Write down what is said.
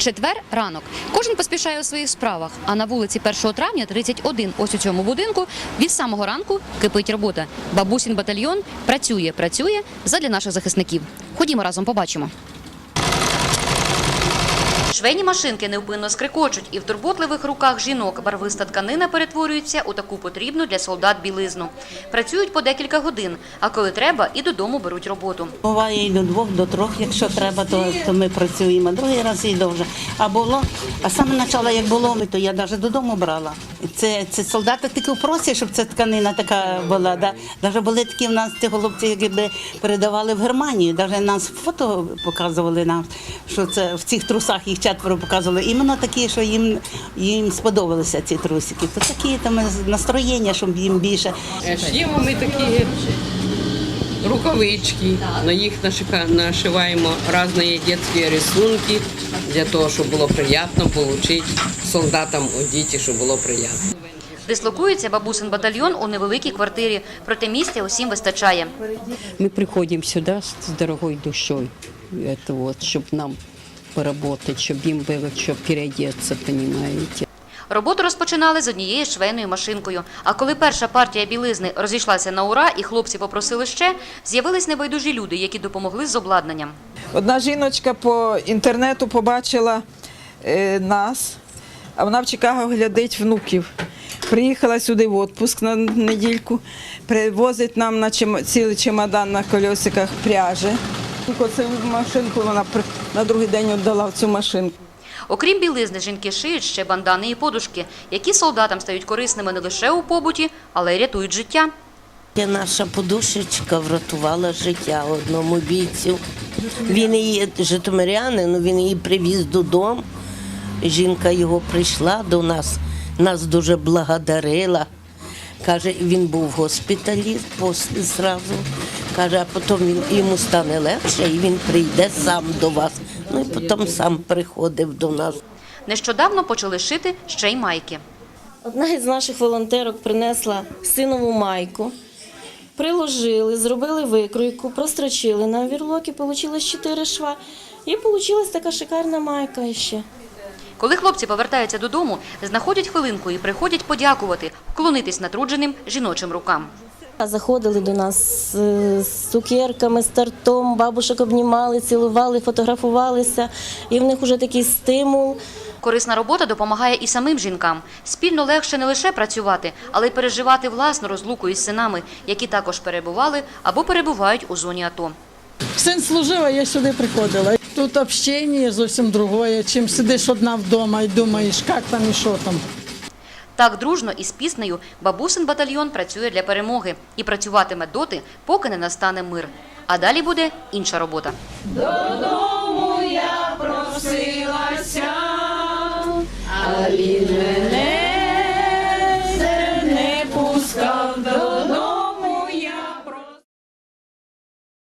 Четвер ранок. Кожен поспішає у своїх справах. А на вулиці 1 травня 31, ось у цьому будинку, від самого ранку кипить робота. Бабусін батальйон працює, працює задля наших захисників. Ходімо разом, побачимо. Швейні машинки невпинно скрикочуть, і в турботливих руках жінок барвиста тканина перетворюється у таку потрібну для солдат білизну. Працюють по декілька годин, а коли треба, і додому беруть роботу. Буває і до двох, до трьох, якщо треба, то, то ми працюємо. Другий раз і довше. А було, а саме почало, як було, то я навіть додому брала. Це, це солдати тільки просять, щоб ця тканина така була. Да? Навіть були такі в нас ті голубці, якби передавали в Германію. Навіть нас фото показували нам, що це в цих трусах їх четверо показували. Іменно такі, що їм, їм сподобалися ці трусики. То такі там настроєння, щоб їм більше. Ш'ємо ми такі рукавички, на їх нашика- нашиваємо різні дитячі рисунки для того, щоб було приємно отримати солдатам у діті, щоб було приємно. Дислокується бабусин батальйон у невеликій квартирі, проте місця усім вистачає. Мы приходим сюда с с дорогой душой, это вот, чтобы нам поработать, чтобы им было что переодеться, понимаете. Роботу розпочинали з однією швейною машинкою. А коли перша партія білизни розійшлася на ура і хлопці попросили ще, з'явились небайдужі люди, які допомогли з обладнанням. Одна жіночка по інтернету побачила е, нас, а вона в Чикаго глядить внуків. Приїхала сюди в відпуск на недільку, привозить нам на чем- цілий чемодан на колесиках пряжі. Оцю машинку вона при- на другий день віддала в цю машинку. Окрім білизни, жінки шиють ще бандани і подушки, які солдатам стають корисними не лише у побуті, але й рятують життя. Це Наша подушечка врятувала життя одному бійцю. Він її житомирянин, ну, він її привіз додому. Жінка його прийшла до нас, нас дуже благодарила. Каже, він був в госпіталі зразу. Каже, а потім він, йому стане легше і він прийде сам до вас. Ну і потім сам приходив до нас. Нещодавно почали шити ще й майки. Одна із наших волонтерок принесла синову майку, приложили, зробили викройку, прострочили на вірлокі, вийшло 4 шва. І вийшла така шикарна майка ще. Коли хлопці повертаються додому, знаходять хвилинку і приходять подякувати, вклонитись натрудженим жіночим рукам. А Заходили до нас з- з цукерками, з тортом, бабушок обнімали, цілували, фотографувалися. І в них вже такий стимул. Корисна робота допомагає і самим жінкам. Спільно легше не лише працювати, але й переживати власну розлуку із синами, які також перебували або перебувають у зоні АТО. Син служив, а я сюди приходила. Тут общення зовсім другое, чим сидиш одна вдома і думаєш, як там і що там. Так дружно і з піснею бабусин батальйон працює для перемоги і працюватиме доти, поки не настане мир. А далі буде інша робота.